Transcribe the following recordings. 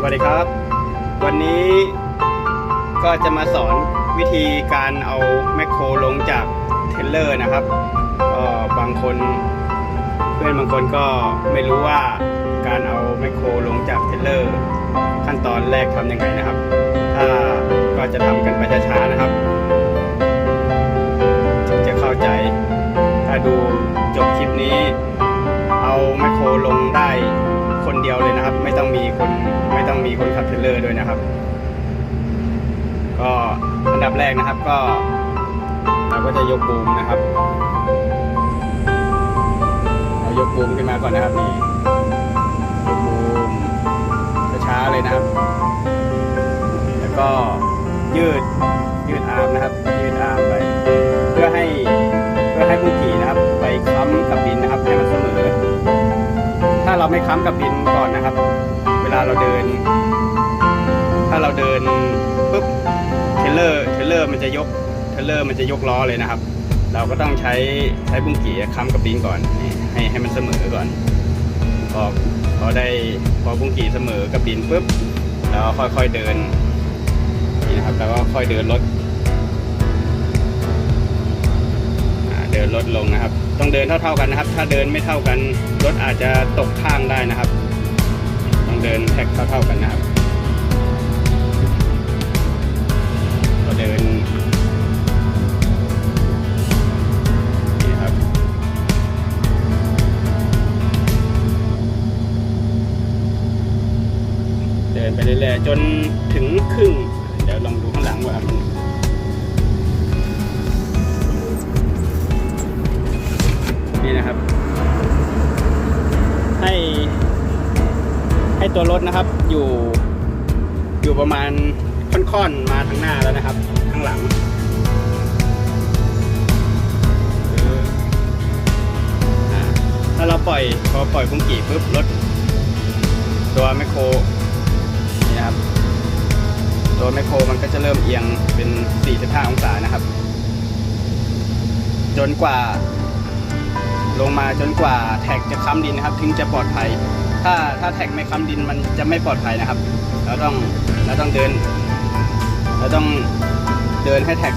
สวัสดีครับ วันนี้ก็จะมาสอนวิธีการเอาแมคโครลงจากเทเลอร์นะครับก็บางคนเพื่อนบางคนก็ไม่รู้ว่าการเอาแมคโครลงจากเทเลอร์ ขั้นตอนแรกทำยังไงนะครับ ถ้าก็จะทำกันไปช้าๆนะครับ ลเลอร์ด้วยนะครับ ก็อันดับแรกนะครับก็ เราก็จะยกบูมนะครับเรายกบูมขึ้นมาก่อนนะครับนี่ยกบูมช้าๆเลยนะครับ แล้วก็ยืดยืดอาร์มนะครับ ยืดอาร์มไป เพื่อให้เพื่อให้บุ้งกี่นะครับ ไปค้ำกับดินนะครับให้มันเสมอ ถ้าเราไม่ค้ำกับดินก่อนนะครับ เวลาเราเดินาเราเดินปุ๊บเทรลเลอร์เทรลเลอร์มันจะยกเทรลเลอร์มันจะยกล้อเลยนะครับ เราก็ต้องใช้ใช้บุ้งกี่ค้ำกับดินก่อนให้ให้มันเสมอก่อนพอพอได้พอบุ้งกี่เสมอกับดินปุ๊บแล้วค่อยๆเดินนี่นะครับแล้วก็ค่อยเดินรถเดินลดลงนะครับ ต้องเดินเท่าๆกันนะครับ ถ้าเดินไม่เท่ากันรถอาจจะตกข้างได้นะครับ ต้องเดินแท็กเท่าๆกันนะครับ เรื่อยๆจนถึงครึ่ง เดี๋ยวลองดูข้างหลังว่ามันนี่นะครับ ให้ให้ตัวรถนะครับอยู่อยู่ประมาณค่อนๆมาทางหน้าแล้วนะครับ ข้างหลังถ้าเราปล่อยพอปล่อยพุงกี่ปุ๊บรถตัวแมโคร ตัวแมคโครมันก็จะเริ่มเอียงเป็น 45 องศานะครับ จนกว่า ลงมาจนกว่าแท็กจะค้ำดินนะครับ ถึงจะปลอดภัย ถ้าถ้าแท็กไม่ค้ำดินมันจะไม่ปลอดภัยนะครับ เราต้องเราต้องเดิน เราต้องเดินให้แท็ก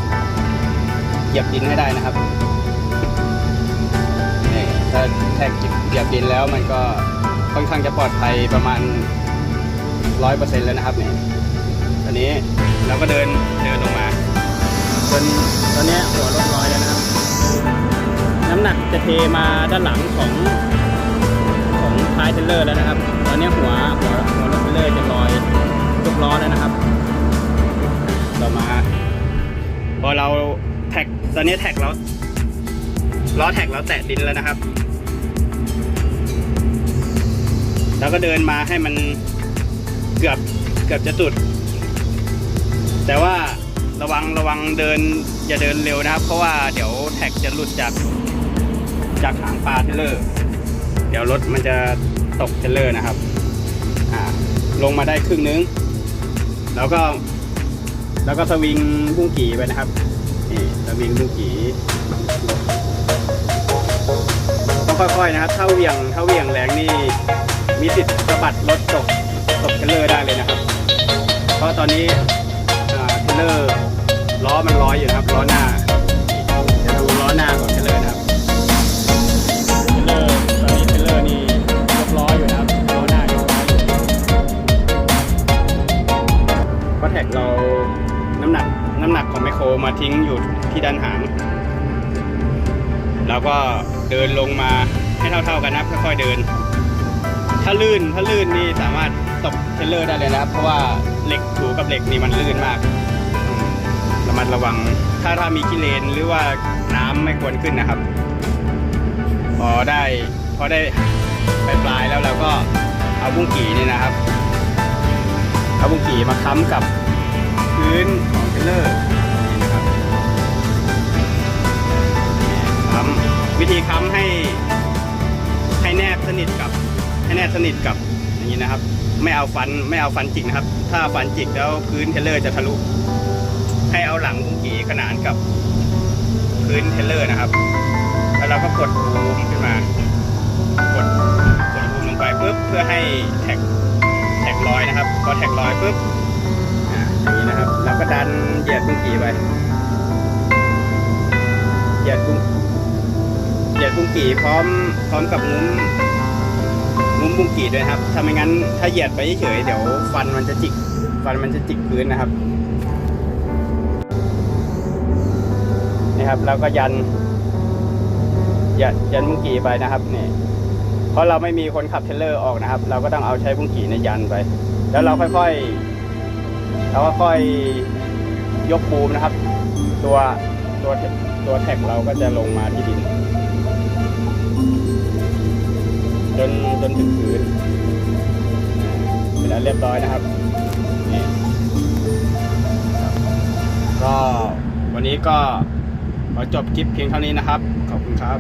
เหยียบดินให้ได้นะครับนี่ถ้าแท็กเหยียบดินแล้วมันก็ค่อนข้างจะปลอดภัยประมาณร้อยเปอร์เซ็นต์แล้วนะครับนี่ ตอนนี้เราก็เดินเดินลงมาจนตอนนี้หัวรถลอยแล้วนะครับ น้ำหนักจะเทมาด้านหลังของของท้ายเทรลเลอร์แล้วนะครับ ตอนนี้หัวหัวหัวรถเทรลเลอร์จะลอยยกล้อแล้วนะครับต่อมา พอเราแท็กตอนนี้แท็กเราล้อแท็กเราแตะดินแล้วนะครับ แล้วก็เดินมาให้มันเกือบเกือบจะสุด แต่ว่าระวังระวังเดินอย่าเดินเร็วนะครับ เพราะว่าเดี๋ยวแท็กจะหลุดจากจากหางปลาเทรลเลอร์ เดี๋ยวรถมันจะตกเทรลเลอร์นะครับอ่าลงมาได้ครึ่งนึง แล้วก็ แล้วก็สวิงบุ้งกี่ไปนะครับนี่สวิงบุ้งกี่ต้องค่อยๆนะครับถ้าเวียงถ้าเวียงแรงนี่มีสิทธิ์สะบัดรถตกตกเทรลเลอร์ได้เลยนะครับ เพราะตอนนี้ เทลเลอร์ล้อมันร้อยอยู่นะครับล้อหน้าจะดูล้อหน้าของเทลเลอร์นะครับเทลเลอร์ตอนนี้เทลเลอร์นี่ยกล้ออยู่นะครับล้อหน้ายกล้ออยู่เพราแท็กเราน้ำหนักน้ำหนักของไมโครมาทิ้งอยู่ที่ด้านหางเราก็เดินลงมาให้เท่าๆกันนะครับค่อยๆเดิน ถ้าลื่นถ้าลื่นนี่สามารถตกเทรลเลอร์ได้เลยนะครับ เพราะว่าเหล็กถูกับเหล็กนี่มันลื่นมาก มัดระวัง ถ้าถ้ามีกิเลนหรือว่าน้ำไม่ควรขึ้นนะครับ พอได้พอได้ไปปลายแล้วเราก็เอาบุ้งกี่นี่นะครับ เอาบุ้งกี่มาค้ำกับพื้นของเทรลเลอร์นี่นะครับค้ำวิธีค้ำให้ให้แนบสนิทกับให้แนบสนิทกับอย่างนี้นะครับ ไม่เอาฟันไม่เอาฟันจิกนะครับ ถ้าฟันจิกแล้วพื้นเทรลเลอร์จะทะลุ ให้เอาหลังบุ้งกีขนานกับพื้นเทเลอร์นะครับ แล้วเราก็กดบูมขึ้นมา กดกดบูมลงไปปุ๊บเพื่อให้แท็กแท็กลอยนะครับก็อแท็กลอยปุ๊บอ่าอย่างนี้นะครับเราก็ดันเหยียดบุ้งกีไปเหยียดบุ้งเหยียดบุ้งกีพร้อมพร้อมกับงุ้มงุ้มบุ้งกีด้วยครับถ้าไม่งั้นถ้าเหยียดไปเฉยเดี๋ยวฟันมันจะจิกฟันมันจะจิกพื้นนะครับ นี่ครับเราก็ยัน ยันยันบุ้งกี่ไปนะครับนี่เพราะเราไม่มีคนขับเทรลเลอร์ออกนะครับ เราก็ต้องเอาใช้บุ้งกี่ในยันไป แล้วเราค่อยๆเราก็ค่อยยกบูมนะครับ ตัวตัวตัวแท็กเราก็จะลงมาที่ดิน จนจนถึงพื้นเสร็จแล้วเรียบร้อยนะครับนี่ก็วันนี้ก็ จบคลิปเพียงเท่านี้นะครับ ขอบคุณครับ